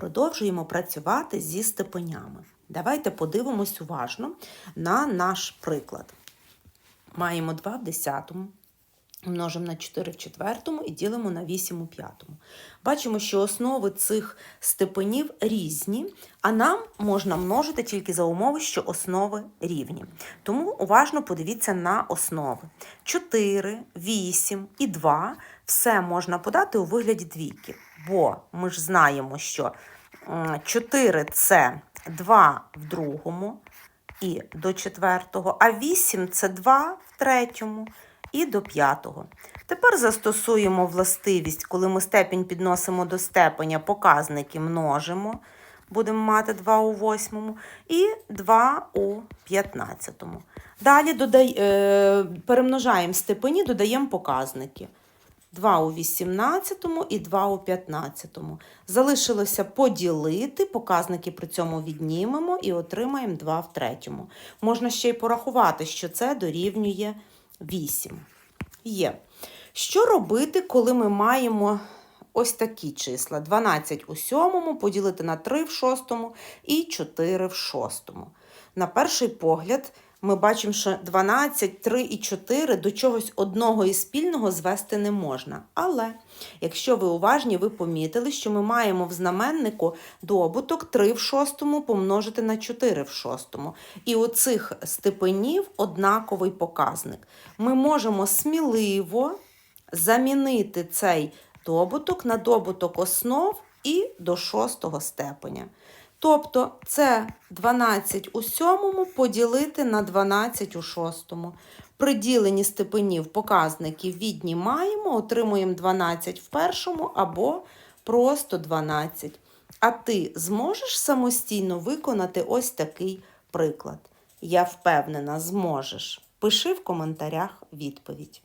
Продовжуємо працювати зі степенями. Давайте подивимось уважно на наш приклад. Маємо 2 в 10, множимо на 4 в 4 і ділимо на 8 у 5. Бачимо, що основи цих степенів різні, а нам можна множити тільки за умови, що основи рівні. Тому уважно подивіться на основи. 4, 8 і 2 все можна подати у вигляді двійки, бо ми ж знаємо, що 4 це 2 в другому і до четвертого, а 8 це 2 в третьому і до п'ятого. Тепер застосуємо властивість, коли ми степінь підносимо до степеня, показники множимо. Будемо мати 2 у восьмому і 2 у п'ятнадцятому. Далі додай, е, перемножаємо степені, додаємо показники. 2 у 18 і 2 у 15. Залишилося поділити, показники при цьому віднімемо і отримаємо 2 в третьому. Можна ще й порахувати, що це дорівнює 8. Є. Що робити, коли ми маємо ось такі числа? 12 у 7 поділити на 3 в 6 і 4 в 6. На перший погляд, ми бачимо, що 12, 3 і 4 до чогось одного і спільного звести не можна. Але, якщо ви уважні, ви помітили, що ми маємо в знаменнику добуток 3 в 6 помножити на 4 в 6. І у цих степенів однаковий показник. Ми можемо сміливо замінити цей добуток на добуток основ і до шостого степеня. Тобто це 12 у сьомому поділити на 12 у шостому. При діленні степенів показників віднімаємо, отримуємо 12 в першому або просто 12. А ти зможеш самостійно виконати ось такий приклад? Я впевнена, зможеш. Пиши в коментарях відповідь.